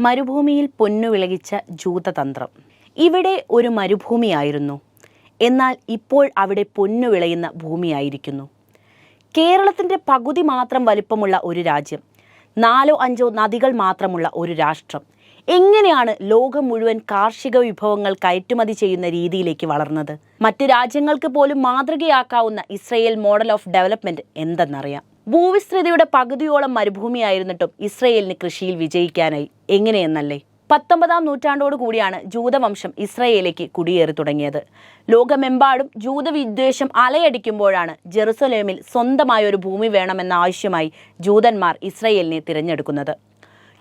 മരുഭൂമിയിൽ പൊന്നു വിളകിച്ച ജൂതതന്ത്രം. ഇവിടെ ഒരു മരുഭൂമിയായിരുന്നു. എന്നാൽ ഇപ്പോൾ അവിടെ പൊന്നു വിളയുന്ന ഭൂമിയായിരിക്കുന്നു. കേരളത്തിന്റെ പകുതി മാത്രം വലിപ്പമുള്ള ഒരു രാജ്യം നാലോ അഞ്ചോ നദികൾ മാത്രമുള്ള ഒരു രാഷ്ട്രം. എങ്ങനെയാണ് ലോകം മുഴുവൻ കാർഷിക വിഭവങ്ങൾ കയറ്റുമതി ചെയ്യുന്ന രീതിയിലേക്ക് വളർന്നത്? മറ്റ് രാജ്യങ്ങൾക്ക് പോലും മാതൃകയാക്കാവുന്ന ഇസ്രയേൽ മോഡൽ ഓഫ് ഡെവലപ്മെന്റ് എന്തെന്നറിയാം. ഭൂവിസ്തൃതിയുടെ പകുതിയോളം മരുഭൂമിയായിരുന്നിട്ടും ഇസ്രയേലിന് കൃഷിയിൽ വിജയിക്കാനായി. എങ്ങനെയെന്നല്ലേ? പത്തൊമ്പതാം നൂറ്റാണ്ടോടു കൂടിയാണ് ജൂതവംശം ഇസ്രയേലേക്ക് കുടിയേറി തുടങ്ങിയത്. ലോകമെമ്പാടും ജൂതവിദ്വേഷം അലയടിക്കുമ്പോഴാണ് ജെറുസലേമിൽ സ്വന്തമായ ഒരു ഭൂമി വേണമെന്ന ആവശ്യമായി ജൂതന്മാർ ഇസ്രയേലിനെ തിരഞ്ഞെടുക്കുന്നത്.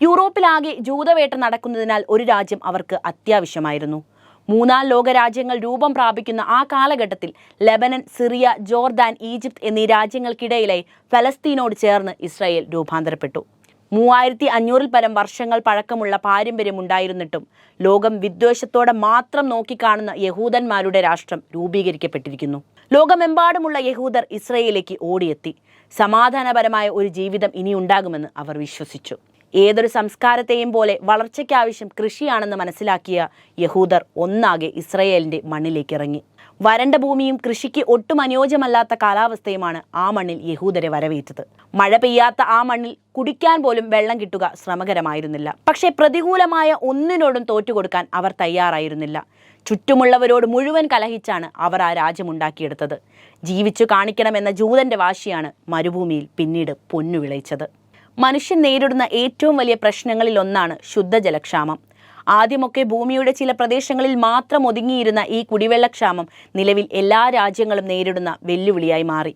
യൂറോപ്പിലാകെ ജൂതവേട്ട നടക്കുന്നതിനാൽ ഒരു രാജ്യം അവർക്ക് അത്യാവശ്യമായിരുന്നു. മൂന്നാം ലോക രാജ്യങ്ങൾ രൂപം പ്രാപിക്കുന്ന ആ കാലഘട്ടത്തിൽ ലെബനൻ സിറിയ ജോർദാൻ ഈജിപ്ത് എന്നീ രാജ്യങ്ങൾക്കിടയിലായി ഫലസ്തീനോട് ചേർന്ന് ഇസ്രായേൽ രൂപാന്തരപ്പെട്ടു. മൂവായിരത്തി അഞ്ഞൂറിൽ പരം വർഷങ്ങൾ പഴക്കമുള്ള പാരമ്പര്യമുണ്ടായിരുന്നിട്ടും ലോകം വിദ്വേഷത്തോടെ മാത്രം നോക്കിക്കാണുന്ന യഹൂദന്മാരുടെ രാഷ്ട്രം രൂപീകരിക്കപ്പെട്ടിരിക്കുന്നു. ലോകമെമ്പാടുമുള്ള യഹൂദർ ഇസ്രയേലിലേക്ക് ഓടിയെത്തി. സമാധാനപരമായ ഒരു ജീവിതം ഇനിയുണ്ടാകുമെന്ന് അവർ വിശ്വസിച്ചു. ഏതൊരു സംസ്കാരത്തെയും പോലെ വളർച്ചയ്ക്കാവശ്യം കൃഷിയാണെന്ന് മനസ്സിലാക്കിയ യഹൂദർ ഒന്നാകെ ഇസ്രയേലിന്റെ മണ്ണിലേക്ക് ഇറങ്ങി വരണ്ട ഭൂമിയും കൃഷിക്ക് ഒട്ടും അനുയോജ്യമല്ലാത്ത കാലാവസ്ഥയുമാണ് ആ മണ്ണിൽ യഹൂദരെ വരവേറ്റത്. മഴ പെയ്യാത്ത ആ മണ്ണിൽ കുടിക്കാൻ പോലും വെള്ളം കിട്ടുക ശ്രമകരമായിരുന്നില്ല. പക്ഷേ പ്രതികൂലമായ ഒന്നിനോടും തോറ്റുകൊടുക്കാൻ അവർ തയ്യാറായിരുന്നില്ല. ചുറ്റുമുള്ളവരോട് മുഴുവൻ കലഹിച്ചാണ് അവർ ആ രാജ്യമുണ്ടാക്കിയെടുത്തത്. ജീവിച്ചു കാണിക്കണമെന്ന ജൂതന്റെ വാശിയാണ് മരുഭൂമിയിൽ പിന്നീട് പൊന്നു വിളയിച്ചത് മനുഷ്യൻ നേരിടുന്ന ഏറ്റവും വലിയ പ്രശ്നങ്ങളിൽ ഒന്നാണ് ശുദ്ധജലക്ഷാമം. ആദ്യമൊക്കെ ഭൂമിയുടെ ചില പ്രദേശങ്ങളിൽ മാത്രം ഒതുങ്ങിയിരുന്ന ഈ കുടിവെള്ളക്ഷാമം നിലവിൽ എല്ലാ രാജ്യങ്ങളും നേരിടുന്ന വെല്ലുവിളിയായി മാറി.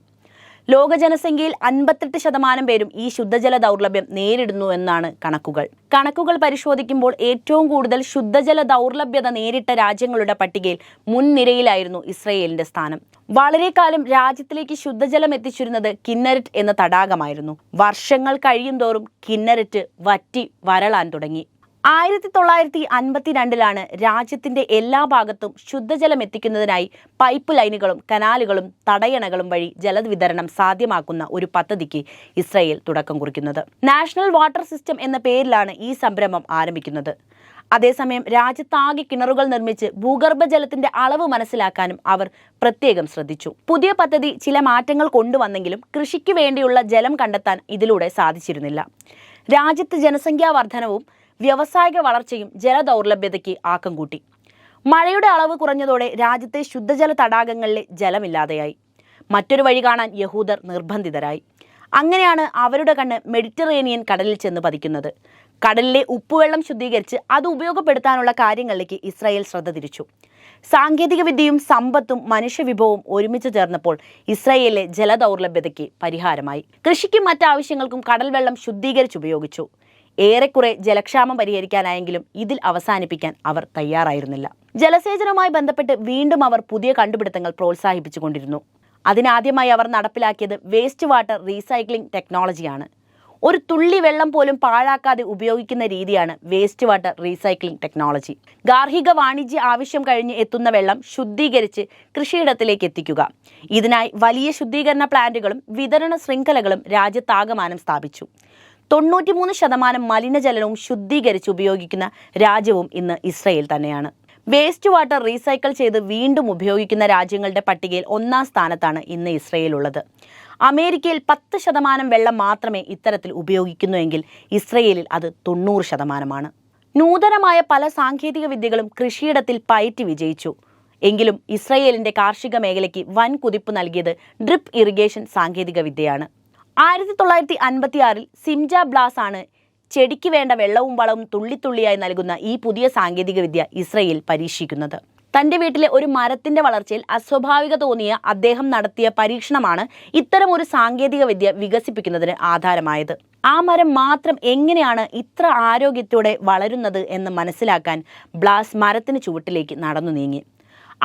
ലോക ജനസംഖ്യയിൽ അൻപത്തെട്ട് ശതമാനം പേരും ഈ ശുദ്ധജല ദൗർലഭ്യം നേരിടുന്നു എന്നാണ് കണക്കുകൾ. കണക്കുകൾ പരിശോധിക്കുമ്പോൾ ഏറ്റവും കൂടുതൽ ശുദ്ധജല ദൗർലഭ്യത നേരിട്ട രാജ്യങ്ങളുടെ പട്ടികയിൽ മുൻനിരയിലായിരുന്നു ഇസ്രയേലിന്റെ സ്ഥാനം. വളരെ കാലം രാജ്യത്തിലേക്ക് ശുദ്ധജലം എത്തിച്ചിരുന്നത് കിന്നരറ്റ് എന്ന തടാകമായിരുന്നു. വർഷങ്ങൾ കഴിയുന്തോറും കിന്നരറ്റ് വറ്റി വരളാൻ തുടങ്ങി. ആയിരത്തി തൊള്ളായിരത്തി അൻപത്തിരണ്ടിലാണ് രാജ്യത്തിന്റെ എല്ലാ ഭാഗത്തും ശുദ്ധജലം എത്തിക്കുന്നതിനായി പൈപ്പ് ലൈനുകളും കനാലുകളും തടയണകളും വഴി ജലവിതരണം സാധ്യമാക്കുന്ന ഒരു പദ്ധതിക്ക് ഇസ്രയേൽ തുടക്കം കുറിക്കുന്നത്. നാഷണൽ വാട്ടർ സിസ്റ്റം എന്ന പേരിലാണ് ഈ സംരംഭം ആരംഭിക്കുന്നത്. അതേസമയം രാജ്യത്താകെ കിണറുകൾ നിർമ്മിച്ച് ഭൂഗർഭജലത്തിന്റെ അളവ് മനസ്സിലാക്കാനും അവർ പ്രത്യേകം ശ്രദ്ധിച്ചു. പുതിയ പദ്ധതി ചില മാറ്റങ്ങൾ കൊണ്ടുവന്നെങ്കിലും കൃഷിക്ക് വേണ്ടിയുള്ള ജലം കണ്ടെത്താൻ ഇതിലൂടെ സാധിച്ചിരുന്നില്ല. രാജ്യത്ത് ജനസംഖ്യാ വർധനവും വ്യാവസായിക വളർച്ചയും ജലദൗർലഭ്യതയ്ക്ക് ആക്കം കൂട്ടി. മഴയുടെ അളവ് കുറഞ്ഞതോടെ രാജ്യത്തെ ശുദ്ധജല തടാകങ്ങളിലെ ജലമില്ലാതെയായി. മറ്റൊരു വഴി കാണാൻ യഹൂദർ നിർബന്ധിതരായി. അങ്ങനെയാണ് അവരുടെ കണ്ണ് മെഡിറ്ററേനിയൻ കടലിൽ ചെന്ന് പതിക്കുന്നത്. കടലിലെ ഉപ്പുവെള്ളം ശുദ്ധീകരിച്ച് അത് ഉപയോഗപ്പെടുത്താനുള്ള കാര്യങ്ങളിലേക്ക് ഇസ്രായേൽ ശ്രദ്ധ തിരിച്ചു. സാങ്കേതികവിദ്യയും സമ്പത്തും മനുഷ്യവിഭവവും ഒരുമിച്ച് ചേർന്നപ്പോൾ ഇസ്രായേലിലെ ജലദൗർലഭ്യതയ്ക്ക് പരിഹാരമായി. കൃഷിക്കും മറ്റാവശ്യങ്ങൾക്കും കടൽവെള്ളം ശുദ്ധീകരിച്ചുപയോഗിച്ചു ഏറെക്കുറെ ജലക്ഷാമം പരിഹരിക്കാനായെങ്കിലും ഇതിൽ അവസാനിപ്പിക്കാൻ അവർ തയ്യാറായിരുന്നില്ല. ജലസേചനവുമായി ബന്ധപ്പെട്ട് വീണ്ടും അവർ പുതിയ കണ്ടുപിടുത്തങ്ങൾ പ്രോത്സാഹിപ്പിച്ചുകൊണ്ടിരുന്നു. അതിനാദ്യമായി അവർ നടപ്പിലാക്കിയത് വേസ്റ്റ് വാട്ടർ റീസൈക്ലിംഗ് ടെക്നോളജിയാണ് ഒരു തുള്ളി വെള്ളം പോലും പാഴാക്കാതെ ഉപയോഗിക്കുന്ന രീതിയാണ് വേസ്റ്റ് വാട്ടർ റീസൈക്ലിംഗ് ടെക്നോളജി ഗാർഹിക വാണിജ്യ ആവശ്യം കഴിഞ്ഞ് എത്തുന്ന വെള്ളം ശുദ്ധീകരിച്ച് കൃഷിയിടത്തിലേക്ക് എത്തിക്കുക. ഇതിനായി വലിയ ശുദ്ധീകരണ പ്ലാന്റുകളും വിതരണ ശൃംഖലകളും രാജ്യത്താകമാനം സ്ഥാപിച്ചു. തൊണ്ണൂറ്റിമൂന്ന് ശതമാനം മലിനജലവും ശുദ്ധീകരിച്ച് ഉപയോഗിക്കുന്ന രാജ്യവും ഇന്ന് ഇസ്രയേൽ തന്നെയാണ്. വേസ്റ്റ് വാട്ടർ റീസൈക്കിൾ ചെയ്ത് വീണ്ടും ഉപയോഗിക്കുന്ന രാജ്യങ്ങളുടെ പട്ടികയിൽ ഒന്നാം സ്ഥാനത്താണ് ഇന്ന് ഇസ്രയേൽ ഉള്ളത് അമേരിക്കയിൽ പത്ത് ശതമാനം വെള്ളം മാത്രമേ ഇത്തരത്തിൽ ഉപയോഗിക്കുന്നുവെങ്കിൽ ഇസ്രയേലിൽ അത് തൊണ്ണൂറ് ശതമാനമാണ്. നൂതനമായ പല സാങ്കേതിക വിദ്യകളും കൃഷിയിടത്തിൽ പയറ്റി വിജയിച്ചു. എങ്കിലും ഇസ്രയേലിന്റെ കാർഷിക മേഖലയ്ക്ക് വൻ കുതിപ്പ് നൽകിയത് ഡ്രിപ്പ് ഇറിഗേഷൻ സാങ്കേതിക വിദ്യയാണ്. ആയിരത്തി തൊള്ളായിരത്തി അൻപത്തി ആറിൽ സിംജ ബ്ലാസ് ആണ് ചെടിക്ക് വേണ്ട വെള്ളവും വളവും തുള്ളിത്തുള്ളിയായി നൽകുന്ന ഈ പുതിയ സാങ്കേതികവിദ്യ ഇസ്രയേൽ പരീക്ഷിക്കുന്നത്. തന്റെ വീട്ടിലെ ഒരു മരത്തിന്റെ വളർച്ചയിൽ അസ്വാഭാവിക തോന്നിയ അദ്ദേഹം നടത്തിയ പരീക്ഷണമാണ് ഇത്തരം ഒരു സാങ്കേതിക വിദ്യ വികസിപ്പിക്കുന്നതിന് ആധാരമായത്. ആ മരം മാത്രം എങ്ങനെയാണ് ഇത്ര ആരോഗ്യത്തോടെ വളരുന്നത് എന്ന് മനസ്സിലാക്കാൻ ബ്ലാസ് മരത്തിന് ചുവട്ടിലേക്ക് നടന്നു നീങ്ങി.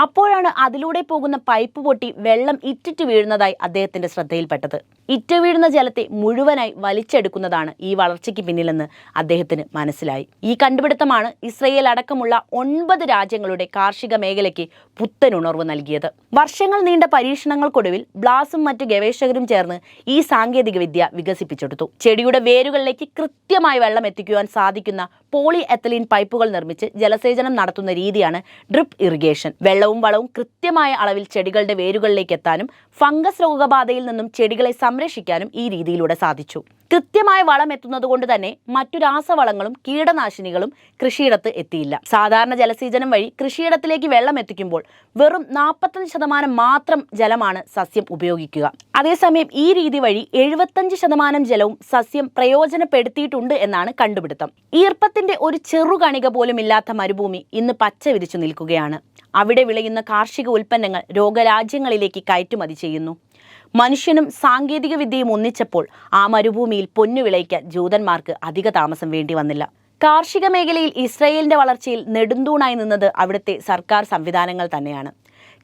അപ്പോഴാണ് അതിലൂടെ പോകുന്ന പൈപ്പ് പൊട്ടി വെള്ളം ഇറ്റിറ്റ് വീഴുന്നതായി അദ്ദേഹത്തിന്റെ ശ്രദ്ധയിൽപ്പെട്ടത്. ഇറ്റ വീഴുന്ന ജലത്തെ മുഴുവനായി വലിച്ചെടുക്കുന്നതാണ് ഈ വളർച്ചയ്ക്ക് പിന്നിലെന്ന് അദ്ദേഹത്തിന് മനസ്സിലായി. ഈ കണ്ടുപിടുത്തമാണ് ഇസ്രയേൽ അടക്കമുള്ള ഒൻപത് രാജ്യങ്ങളുടെ കാർഷിക മേഖലയ്ക്ക് പുത്തൻ ഉണർവ് നൽകിയത്. വർഷങ്ങൾ നീണ്ട പരീക്ഷണങ്ങൾക്കൊടുവിൽ ബ്ലാസും മറ്റ് ഗവേഷകരും ചേർന്ന് ഈ സാങ്കേതികവിദ്യ വികസിപ്പിച്ചെടുത്തു. ചെടിയുടെ വേരുകളിലേക്ക് കൃത്യമായി വെള്ളം എത്തിക്കുവാൻ സാധിക്കുന്ന പോളി എത്തലീൻ പൈപ്പുകൾ നിർമ്മിച്ച് ജലസേചനം നടത്തുന്ന രീതിയാണ് ഡ്രിപ്പ് ഇറിഗേഷൻ. വെള്ളവും വളവും കൃത്യമായ അളവിൽ ചെടികളുടെ വേരുകളിലേക്ക് എത്താനും ഫംഗസ് രോഗബാധയിൽ നിന്നും ചെടികളെ സംരക്ഷിക്കാനും ഈ രീതിയിലൂടെ സാധിച്ചു. കൃത്യമായ വളം എത്തുന്നത് കൊണ്ട് തന്നെ മറ്റു രാസവളങ്ങളും കീടനാശിനികളും കൃഷിയിടത്ത് എത്തിയില്ല. സാധാരണ ജലസേചനം വഴി കൃഷിയിടത്തിലേക്ക് വെള്ളം എത്തിക്കുമ്പോൾ വെറും നാൽപ്പത്തഞ്ച് ശതമാനം മാത്രം ജലമാണ് സസ്യം ഉപയോഗിക്കുക. അതേസമയം ഈ രീതി വഴി എഴുപത്തഞ്ച് ശതമാനം ജലവും സസ്യം പ്രയോജനപ്പെടുത്തിയിട്ടുണ്ട് എന്നാണ് കണ്ടുപിടുത്തം. ഈർപ്പത്തിന്റെ ഒരു ചെറുകണിക പോലും ഇല്ലാത്ത മരുഭൂമി ഇന്ന് പച്ച വിരിച്ചു നിൽക്കുകയാണ്. അവിടെ വിളയുന്ന കാർഷിക ഉൽപ്പന്നങ്ങൾ രോഗരാജ്യങ്ങളിലേക്ക് കയറ്റുമതി ചെയ്യുന്നു. മനുഷ്യനും സാങ്കേതിക വിദ്യയും ഒന്നിച്ചപ്പോൾ ആ മരുഭൂമിയിൽ പൊന്നു വിളയിക്കാൻ ജൂതന്മാർക്ക് അധിക താമസം വേണ്ടി വന്നില്ല. കാർഷിക മേഖലയിൽ ഇസ്രയേലിന്റെ വളർച്ചയിൽ നെടുന്തൂണായി നിന്നത് അവിടുത്തെ സർക്കാർ സംവിധാനങ്ങൾ തന്നെയാണ്.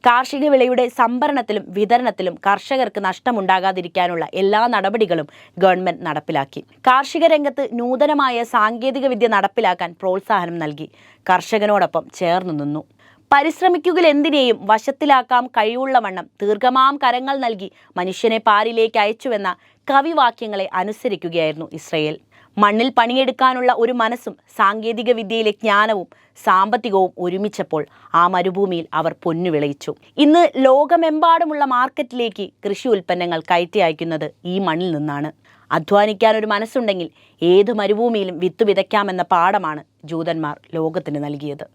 കാർഷിക വിളയുടെ സംഭരണത്തിലും വിതരണത്തിലും കർഷകർക്ക് നഷ്ടമുണ്ടാകാതിരിക്കാനുള്ള എല്ലാ നടപടികളും ഗവൺമെന്റ് നടപ്പിലാക്കി. കാർഷിക രംഗത്ത് നൂതനമായ സാങ്കേതിക വിദ്യ നടപ്പിലാക്കാൻ പ്രോത്സാഹനം നൽകി. കർഷകനോടൊപ്പം ചേർന്നു നിന്നു. പരിശ്രമിക്കുകിൽ എന്തിനേയും വശത്തിലാക്കാം കഴിവുള്ളവണ്ണം ദീർഘമാം കരങ്ങൾ നൽകി മനുഷ്യനെ പാരിലേക്ക് അയച്ചുവെന്ന കവിവാക്യങ്ങളെ അനുസരിക്കുകയായിരുന്നു ഇസ്രയേൽ. മണ്ണിൽ പണിയെടുക്കാനുള്ള ഒരു മനസ്സും സാങ്കേതിക വിദ്യയിലെ ജ്ഞാനവും സാമ്പത്തികവും ഒരുമിച്ചപ്പോൾ ആ മരുഭൂമിയിൽ അവർ പൊന്നു വിളയിച്ചു ഇന്ന് ലോകമെമ്പാടുമുള്ള മാർക്കറ്റിലേക്ക് കൃഷി ഉൽപ്പന്നങ്ങൾ കയറ്റി അയക്കുന്നത് ഈ മണ്ണിൽ നിന്നാണ്. അധ്വാനിക്കാൻ ഒരു മനസ്സുണ്ടെങ്കിൽ ഏത് മരുഭൂമിയിലും വിത്ത് വിതയ്ക്കാമെന്ന പാഠമാണ് ജൂതന്മാർ ലോകത്തിന് നൽകിയത്.